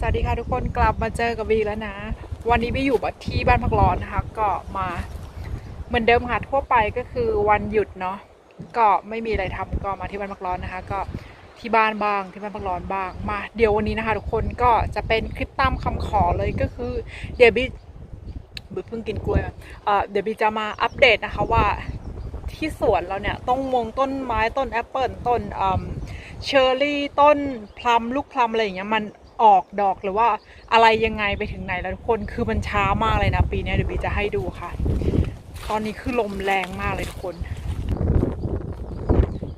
สวัสดีค่ะทุกคนกลับมาเจอกับบีแล้วนะ วันนี้บีอยู่ที่บ้านพักร้อนนะคะก็มาเหมือนเดิมค่ะทั่วไปก็คือวันหยุดเนาะก็ไม่มีอะไรทำก็มาที่บ้านพักร้อนนะคะ ก็ที่บ้านบ้างที่บ้านพักร้อนบ้างมาเดี๋ยววันนี้นะคะ ทุกคนก็จะเป็นคลิปตามคำขอเลยก็คือเดี๋ยวบีบีเพิ่งกินกล้วยเอ่อเดี๋ยวบีจะมาอัปเดตนะคะว่าที่สวนเราเนี่ยต้นมงต้นไม้ต้นแอปเปิลต้นเชอร์รี่ต้นพลัมลูกพลัมอะไรอย่างเงี้ยมัน ออกดอกหรือว่าอะไรยังไงไปถึงไหนแล้วทุกคนคือมันช้ามากเลยนะ ปีนี้เดี๋ยวบีจะให้ดูค่ะ ตอนนี้คือลมแรงมากเลยทุกคน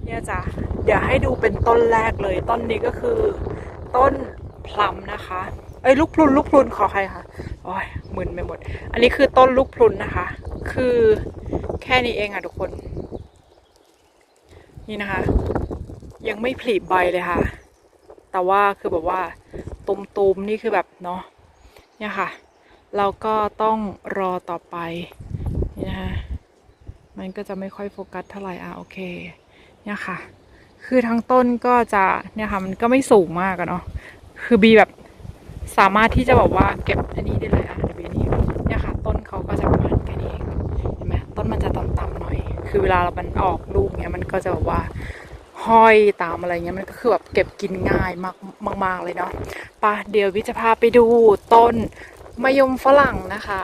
เนี่ยจ้ะเดี๋ยวให้ดูเป็นต้นแรกเลย ต้นนี้ก็คือ ต้นพลัมนะคะเอ้ยลูกพลุนลูกพลุนขอใครคะโอ้ยมึนไปหมด อันนี้คือต้นลูกพลุนนะคะ คือแค่นี้เองอะทุกคน นี่นะคะ ยังไม่ผลิใบเลยค่ะ แต่ว่าคือแบบว่า ตุมๆนี่คือแบบเนาะเนี่ยค่ะ เราก็ต้องรอต่อไปนี่นะคะมันก็จะไม่ค่อยโฟกัสเท่าไหร่อะโอเคเนี่ยค่ะ คือทั้งต้นก็จะเนี่ยค่ะมันก็ไม่สูงมากอะเนาะคือบีแบบสามารถที่จะแบบว่าเก็บอันนี้ได้เลยอะเดี๋ยวบีนี่เนี่ยค่ะ ต้นเขาก็จะประมาณแค่นี้เองเห็นไหมต้นมันจะต่ำๆหน่อย คือเวลาเรามันออกลูกเนี่ยมันก็จะแบบว่า ห้อยตามอะไรเงี้ยมันก็คือแบบเก็บกินง่ายมากมากๆเลยเนาะปะเดี๋ยววิจะพาไปดูต้นมะยมฝรั่งนะคะ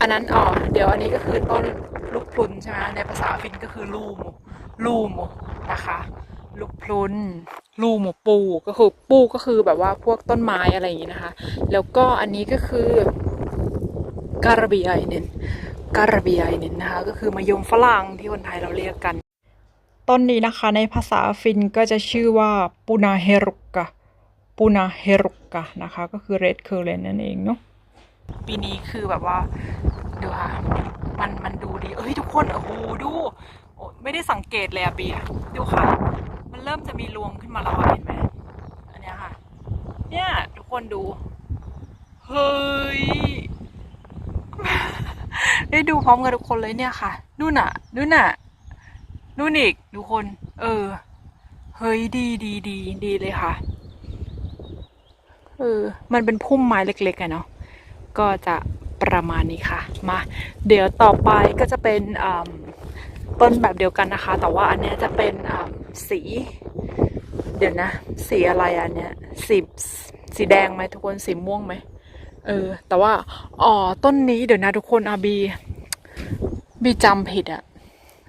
อันนั้นอ๋อเดี๋ยวอันนี้ก็คือต้นลูกพลุนใช่ไหมในภาษาฟินก็คือลูมูลูมนะคะลูกพลุนลูมูปูก็คือปูก็คือแบบว่าพวกต้นไม้อะไรอย่างงี้นะคะ แล้วก็อันนี้ก็คือการาบีไอเนนการาบีไอเนนนะคะ ก็คือมะยมฝรั่งที่คนไทยเราเรียกกัน ต้นนี้นะคะในภาษาฟินก็จะชื่อว่าปูนาเฮรุกะปูนาเฮรุกะนะคะ ก็คือเรดเคอร์เรนนั่นเองเนาะปีนี้คือแบบว่าดูค่ะมันมันดูดี เอ้ยทุกคนโอ้โหดูไม่ได้สังเกตเลยอะบีดูค่ะ มันเริ่มจะมีรวงขึ้นมาแล้วอะเห็นไหมอันเนี้ยค่ะ เนี่ย ทุกคนดู เฮ้ย ได้ดูพร้อมกันทุกคนเลยเนี่ยค่ะนู่นน่ะนู่นน่ะ นู่นอีกทุกคน เออ เฮ้ยดีดีดีดีเลยค่ะ เออ มันเป็นพุ่มไม้เล็กๆอะเนาะ ก็จะประมาณนี้ค่ะ มา เดี๋ยวต่อไปก็จะเป็นต้นแบบเดียวกันนะคะ แต่ว่าอันเนี้ยจะเป็นสี เดี๋ยวนะ สีอะไรอันเนี้ย สีสีแดงไหมทุกคน สีม่วงไหม เออ แต่ว่า อ๋อ ต้นนี้เดี๋ยวนะทุกคนอาบี บีจำผิดอะ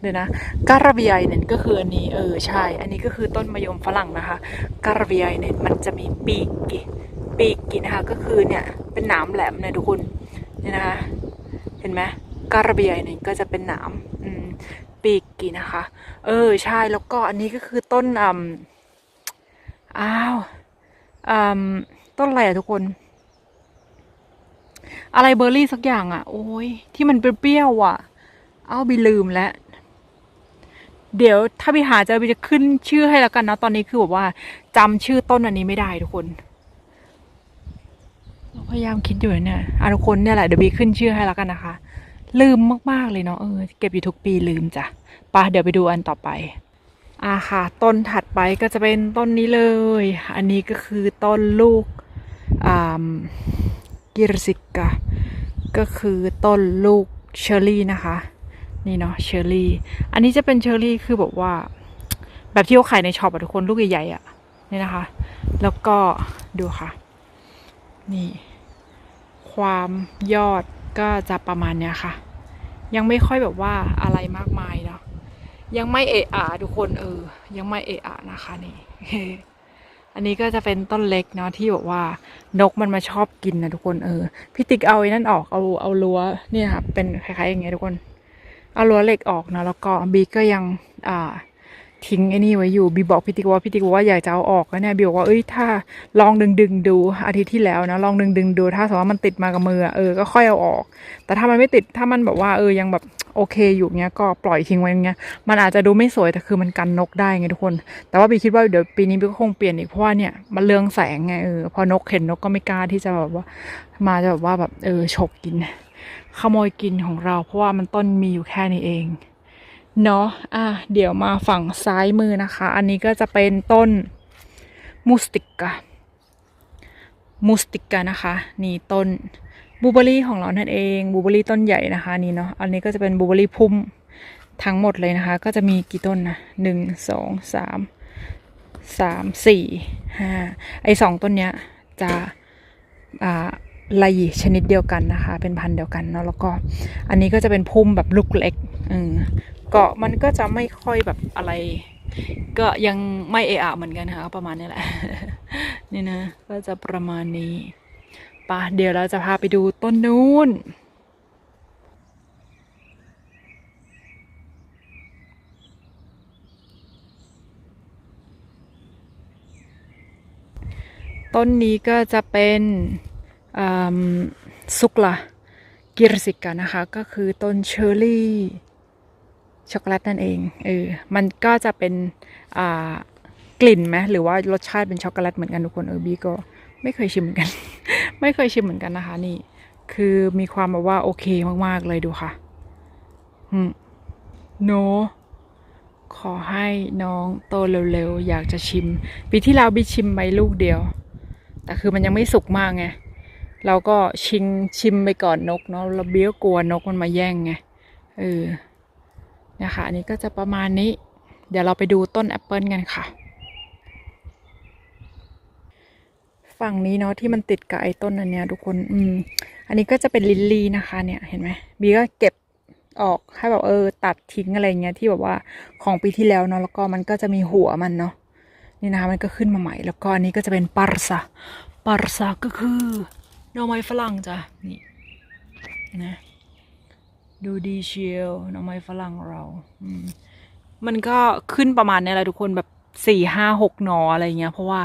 เดี๋ยวนะการาเบียเนี่ยก็คืออันนี้เออใช่ อันนี้ก็คือต้นมะยมฝรั่งนะคะการาเบียเนี่ยมันจะมีปีกกิปีกกินะคะก็คือเนี่ยเป็นหนามแหลมเนี่ยทุกคนเนี่ยนะคะเห็นไหมการาเบียเนี่ยก็จะเป็นหนามอืมปีกกินะคะ เออใช่แล้วก็อันนี้ก็คือต้นอ่าอ้าวอ่าต้นอะไรอะทุกคน อะไรเบอร์รี่สักอย่างอะโอ้ยที่มันเปรี้ยวๆอะเอ้าบีลืมแล้ว เดี๋ยวถ้าพี่หาเจอพี่จะขึ้นชื่อให้แล้วกันนะตอนนี้คือแบบว่าจำชื่อต้นอันนี้ไม่ได้ทุกคนพยายามคิดอยู่เนี่ยอทุกคนเนี่ยแหละเดี๋ยวบีขึ้นชื่อให้แล้วกันนะคะ ลืมมากๆเลยเนาะเออเก็บอยู่ทุกปีลืมจ้ะไปะเดี๋ยวไปดูอันต่อไปอ่าค่ะ ต้นถัดไปก็จะเป็นต้นนี้เลย อันนี้ก็คือต้นลูกอ่ากิรซิกะก็คือต้นลูกเชอรี่นะคะ นี่เนาะเชอร์รี่ อันนี้จะเป็นเชอร์รี่คือแบบว่า แบบที่เขาขายในช็อปอะทุกคนลูกใหญ่ๆอะนี่นะคะ แล้วก็ดูค่ะ นี่ ความยอดก็จะประมาณเนี้ยค่ะ ยังไม่ค่อยแบบว่าอะไรมากมายเนาะยังไม่เอะอะทุกคนเออ ยังไม่เอะอะนะคะนี่อันนี้ก็จะเป็นต้นเล็กเนาะที่บอกว่านกมันมาชอบกินนะทุกคนเออพี่ติ๊กเอาไอ้นั่นออกเอาเอารั้วเนี่ยค่ะเป็นคล้ายๆอย่างเงี้ยทุกคน เอารั้วเหล็กออกนะแล้วก็บีก็ยังอ่าทิ้งไอ้นี่ไว้อยู่บีบอกพี่ติ๊กว่าพี่ติ๊กบอกว่าอยากจะเอาออกแล้วเนี่ยบีบอกว่าเอ้ยถ้าลองดึงดึงดูอาทิตย์ที่แล้วนะลองดึงดึงดูถ้าสมมติว่ามันติดมากับมือเออก็ค่อยเอาออก แต่ถ้ามันไม่ติดถ้ามันแบบว่าเออยังแบบโอเคอยู่เงี้ยก็ปล่อยทิ้งไว้อย่างเงี้ยมันอาจจะดูไม่สวยแต่คือมันกันนกได้ไงทุกคน แต่ว่าบีคิดว่าเดี๋ยวปีนี้บีก็คงเปลี่ยนอีกเพราะว่าเนี่ยมันเรืองแสงไงเออพอนกเห็นนกก็ไม่กล้าที่จะแบบว่ามาจะแบบว่าแบบเออฉกกิน ขโมยกินของเรา เพราะว่ามันต้นมีอยู่แค่นี้เองเนาะอะเดี๋ยวมาฝั่งซ้ายมือนะคะ อันนี้ก็จะเป็นต้นมูสติกะมูสติกานะคะ นี่ต้นบูเบอรี่ของเรานั่นเองบูเบอรี่ต้นใหญ่นะคะนี่เนาะอันนี้ก็จะเป็นบูเบอรี่พุ่มทั้งหมดเลยนะคะ ก็จะมีกี่ต้นนะหนึ่งสองสามสามสี่ห้าไอสองต้นเนี้ยจะอ่า ลายชนิดเดียวกันนะคะ เป็นพันธุ์เดียวกันเนาะแล้วก็ อันนี้ก็จะเป็นพุ่มแบบลูกเล็กอเกาะมันก็จะไม่ค่อยแบบอะไร ก็ยังไม่เอะอะเหมือนกันค่ะประมาณนี้แหละ นี่นะ ก็จะประมาณนี้ปะเดี๋ยวเราจะพาไปดูต้นนู้นต้นนี้ก็จะเป็น ซุกละกิรสิกานะคะ ก็คือต้นเชอร์รี่ช็อกโกแลตนั่นเองเออมันก็จะเป็นกลิ่นไหมหรือว่ารสชาติเป็นช็อกโกแลตเหมือนกันทุกคนเออบีก็ไม่เคยชิมเหมือนกัน ไม่เคยชิมเหมือนกันนะคะนี่ คือมีความแบบว่าโอเคมาก ๆ เลยดูค่ะอืมโนขอให้น้องโตเร็ว ๆ อยากจะชิม ปีที่แล้วบีชิมไปลูกเดียว แต่คือมันยังไม่สุกมากไง เราก็ชิงชิมไปก่อนนกเนาะเราเบี้ยวกลัวนกมันมาแย่งไงเออนะคะ อันนี้ก็จะประมาณนี้ เดี๋ยวเราไปดูต้นแอปเปิลกันค่ะ ฝั่งนี้เนาะที่มันติดกับไอ้ต้นอันเนี้ยทุกคนอืมอันนี้ก็จะเป็นลิลลี่นะคะเนี่ยเห็นไหมบีก็เก็บออกให้แบบเออ ตัดทิ้งอะไรเงี้ยที่แบบว่าของปีที่แล้วเนาะแล้วก็มันก็จะมีหัวมันเนาะนี่นะคะมันก็ขึ้นมาใหม่ แล้วก็อันนี้ก็จะเป็นปาร์ซาปาร์ซาก็คือ หน่อไม้ฝรั่งจ้ะนี่นะดูดีเชียวหน้อไม้ฝรั่งเราอืมมันก็ขึ้นประมาณเนี้ยแหละทุกคนแบบสี่ห้าหกหนออะไรเงี้ย เพราะว่า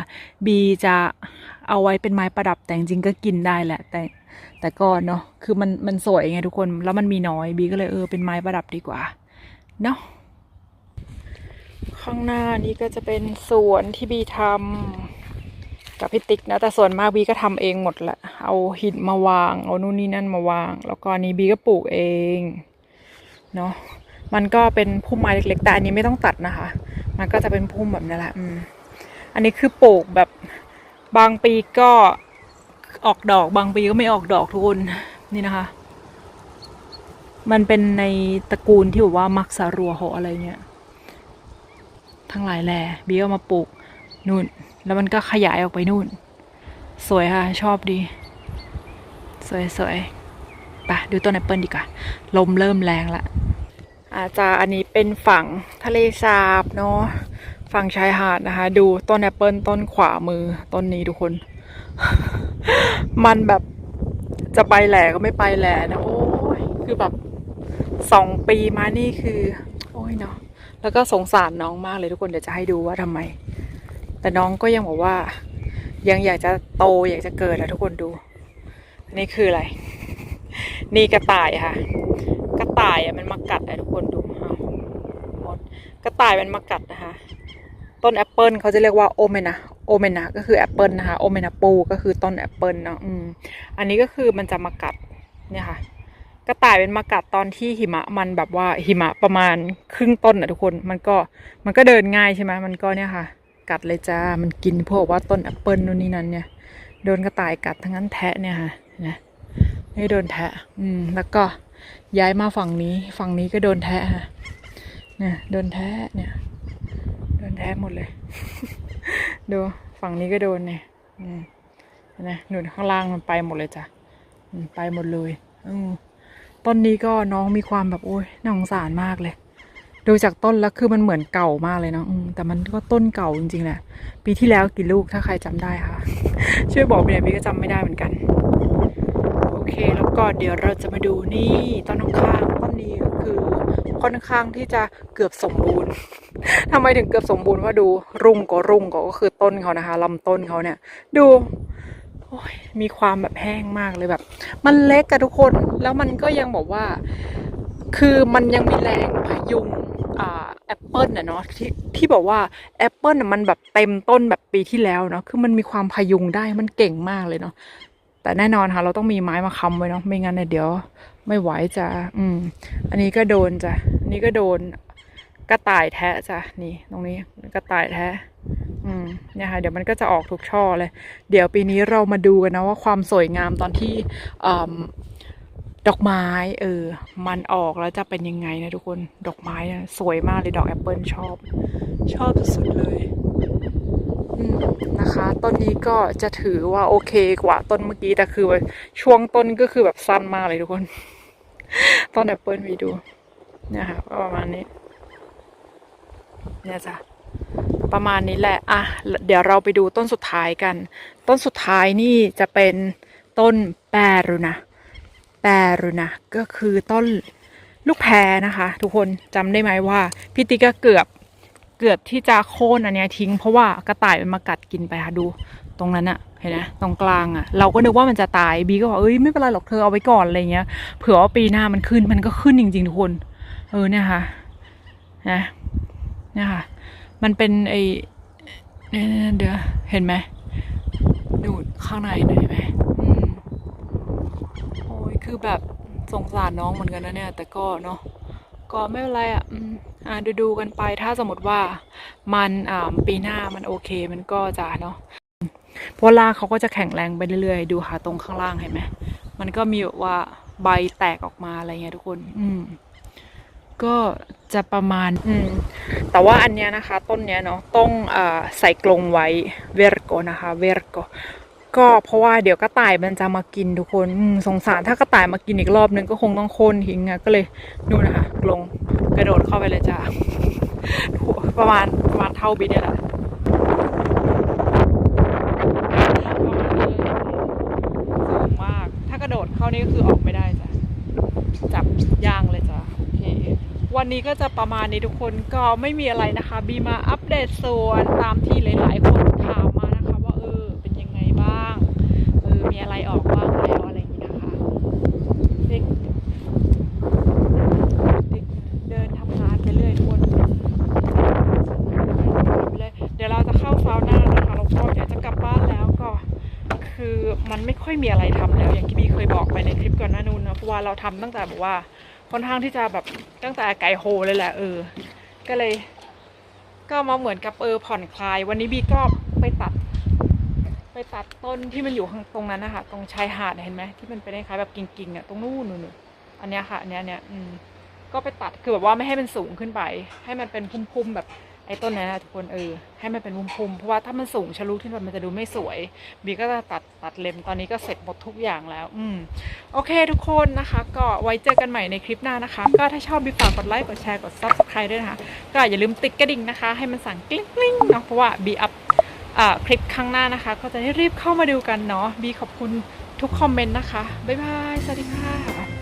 บีจะเอาไว้เป็นไม้ประดับแต่จริงๆก็กินได้แหละ แต่แต่ก็เนาะคือมันมันสวยไงทุกคนแล้วมันมีน้อยบีก็เลยเออเป็นไม้ประดับดีกว่าเนาะข้างหน้านี้ก็จะเป็นสวนที่บีทำ กับพี่ติ๊กนะแต่ส่วนมากบีก็ทำเองหมดแหละเอาหินมาวาง เอานู่นนี่นั่นมาวาง แล้วก็อันนี้บีก็ปลูกเองเนาะมันก็เป็นพุ่มไม้เล็กๆแต่อันนี้ไม่ต้องตัดนะคะ มันก็จะเป็นพุ่มแบบนี้แหละอืมอันนี้คือปลูกแบบบางปีก็ออกดอกบางปีก็ไม่ออกดอกทุกคนนี่นะคะ มันเป็นในตระกูลที่แบบว่ามักสารัวหาะอะไรเงี้ยทั้งหลายแหล่บีก็มาปลูกนู่น แล้วมันก็ขยายออกไปนู่น สวยค่ะ ชอบดี สวยสวยไปดูต้นแอปเปิลดีกว่า ลมเริ่มแรงละ อาจจะอันนี้เป็นฝั่งทะเลสาบเนาะฝั่งชายหาดนะคะ ดูต้นแอปเปิลต้นขวามือต้นนี้ทุกคน มันแบบจะไปแหล่ก็ไม่ไปแหล่นะโอ้ยคือแบบสองปีมานี่คือ โอ้ยเนาะแล้วก็สงสารน้องมากเลยทุกคนเดี๋ยวจะให้ดูว่าทำไม แต่น้องก็ยังบอกว่า ยังอยากจะโตอยากจะเกิดอะทุกคนดูนนี้คืออะไร นี่กระต่ายค่ะ กระต่ายอะมันมากัดอะทุกคนดูเอาหมดกระต่ายมันมากัดนะคะ ต้นแอปเปิลเขาจะเรียกว่าโอเมนะโอเมนะก็คือแอปเปิลนะคะโอเมนะปูก็คือต้นแอปเปิลเนาะอืมอันนี้ก็คือมันจะมากัดเนี่ยค่ะกระต่ายเป็นมากัดตอนที่หิมะมันแบบว่าหิมะประมาณครึ่งต้นอะทุกคน มันก็มันก็เดินง่ายใช่ไหมมันก็เนี่ยค่ะ กัดเลยจ้า มันกินพวกว่าต้นแอปเปิลนู่นนี่นั่นเนี่ย โดนกระต่ายกัดทั้งนั้นแทะเนี่ยค่ะนะไม่โดนแทะ อืม แล้วก็ย้ายมาฝั่งนี้ ฝั่งนี้ก็โดนแทะค่ะเนี่ยโดนแทะเนี่ย โดนแทะหมดเลย ดูฝั่งนี้ก็โดนเนี่ยอืมนะหนุนข้างล่างมันไปหมดเลยจ้ะไปหมดเลย อืมต้นนี้ก็น้องมีความแบบโอ้ยน่าสงสารมากเลย ดูจากต้นแล้วคือมันเหมือนเก่ามากเลยเนาะแต่มันก็ต้นเก่าจริงๆแหละปีที่แล้วกี่ลูกถ้าใครจำได้ค่ะ ช่วยบอกไปหน่อยพี่ก็จำไม่ได้เหมือนกัน โอเคแล้วก็เดี๋ยวเราจะมาดูนี่ต้นข้างต้นนี้ก็คือค่อนข้างที่จะเกือบสมบูรณ์ทำไมถึงเกือบสมบูรณ์ว่าดูรุ่งก็รุ่งก็คือต้นเขานะคะลำต้นเขาเนี่ย ดูมีความแบบแห้งมากเลยแบบ มันเล็กอะทุกคนแล้วมันก็ยังบอกว่า คือมันยังมีแรงพยุง แอปเปิลน่ะเนาะที่ที่บอกว่าแอปเปิลน่ะมันแบบเต็มต้นแบบปีที่แล้วเนาะคือมันมีความพยุงได้มันเก่งมากเลยเนาะแต่แน่นอนค่ะ เราต้องมีไม้มาค้ำไว้เนาะไม่งั้นเนี่ยเดี๋ยว ไม่ไหวจะอืม อันนี้ก็โดนจ้ะอันนี้ก็โดนกระต่ายแทะจ้ะนี่ ตรงนี้กระต่ายแทะอืมเนี่ยค่ะเดี๋ยวมันก็จะออกทุกช่อเลย เดี๋ยวปีนี้เรามาดูกันนะว่าความสวยงามตอนที่อืม ดอกไม้เออ มันออกแล้วจะเป็นยังไงนะทุกคน ดอกไม้สวยมากเลยดอกแอปเปิลชอบ ชอบสุดๆเลยนะคะ ต้นนี้ก็จะถือว่าโอเคกว่าต้นเมื่อกี้แต่คือช่วงต้นก็คือแบบสั้นมากเลยทุกคน ต้นแอปเปิลวีดูเนี่ยค่ะประมาณนี้ เนี่ยจ้ะประมาณนี้แหละ อะ เดี๋ยวเราไปดูต้นสุดท้ายกัน ต้นสุดท้ายนี่จะเป็นต้นแปรุนะ แปรุนะก็คือต้นลูกแพรนะคะ ทุกคนจำได้ไหมว่าพี่ติ๊กก็เกือบเกือบที่จะโค่นอันเนี้ยทิ้งเพราะว่ากระต่ายมันมากัดกินไปค่ะดูตรงนั้นอะเห็นไหมตรงกลางอะเราก็นึกว่ามันจะตายบีก็บอกเอ้ยไม่เป็นไรหรอกเธอเอาไว้ก่อนอะไรเงี้ยเผื่อว่าปีหน้ามันขึ้นมันก็ขึ้นจริงๆทุกคนเออเนี่ยค่ะนะเนี่ยค่ะ มันเป็นไอเนี่เดี๋ยวเห็นไหมดูข้างในหน่อยเห็นไหม คือแบบสงสารน้องเหมือนกันนะเนี่ย แต่ก็เนาะก็ไม่เป็นไรอะอ่าดูดูๆกันไปถ้าสมมติว่ามันอ่าปีหน้ามันโอเคมันก็จะเนาะเพราะรากเขาก็จะแข็งแรงไปเรื่อยๆ ดูค่ะตรงข้างล่างเห็นไหมมันก็มีแบบว่าใบแตกออกมาอะไรเงี้ยทุกคน อืม ก็จะประมาณ อืม แต่ว่าอันเนี้ยนะคะ ต้นเนี้ยเนาะต้องอ่อใส่กรงไว้เวรโกนะคะ เวรโก ก็เพราะว่าเดี๋ยวกระต่ายมันจะมากินทุกคนสงสารถ้ากระต่ายมากินอีกรอบนึงก็คงต้องโค่นทิ้งอะก็เลยดูนนะคะกรงกระโดดเข้าไปเลยจ้าประมาณประมาณเท่าบิดเนี่ยแหละสูงมากถ้ากระโดดเข้านี่ก็คือออกไม่ได้จ้ะจับย่างเลยจ้ะโอเควันนี้ก็จะประมาณนี้ทุกคนก็ไม่มีอะไรนะคะ บีมาอัปเดตสวนตามที่หลายๆคนถามมานะคะ ว่าเออเป็นยังไงบ้างเออมีอะไรออกบ้างแล้วอะไรอย่างนี้นะคะเด็กเด็กเดินทำงานไปเรื่อยทุกคนไปเลยเดี๋ยวเราจะเข้าซาวน่านะคะแล้วก็เดี๋ยวจะกลับบ้านแล้วก็ คือมันไม่ ค่อยมีอะไรทำแล้ว อย่างที่บีเคยบอกไปในคลิปก่อนหน้านู้นนะเพราะว่าเราทำตั้งแต่แบบว่าค่อนข้างที่จะแบบตั้งแต่ไก่โฮเลยแหละเออ ก็เลย ก็มาเหมือนกับเออผ่อนคลาย วันนี้บีก็ไปตัด ไปตัดต้นที่มันอยู่ข้างตรงนั้นนะคะตรงชายหาดเห็นไหมที่มันเป็นคล้ายแบบกิ่งๆอะตรงนู้นนู่นอันเนี้ยค่ะอันเนี้ยเนี่ยอืมก็ไปตัดคือแบบว่าไม่ให้มันสูงขึ้นไป ให้มันเป็นพุ่มๆแบบ ไอ้ต้นนั้นะทุกคนเออให้มันเป็นพุ่มๆเพราะว่าถ้ามันสูงชะลุขึ้นไปมันจะดูไม่สวยบีก็จะตัดตัดเล็มตอนนี้ก็เสร็จหมดทุกอย่างแล้ว อืมโอเคทุกคนนะคะ ก็ไว้เจอกันใหม่ในคลิปหน้านะคะ ก็ถ้าชอบบีฝากกดไลค์กดแชร์กด subscribe ด้วยนะคะ ก็อย่าลืมติดกระดิ่งนะคะ ให้มันสั่งกลิ้งๆเนาะเพราะว่าบีอัพอ่คลิปข้งหน้านะคะ ก็จะได้รีบเข้ามาดูกันเนาะบีขอบคุณทุกคอมเมนต์นะคะบ๊ายบายสวัสดีค่ะ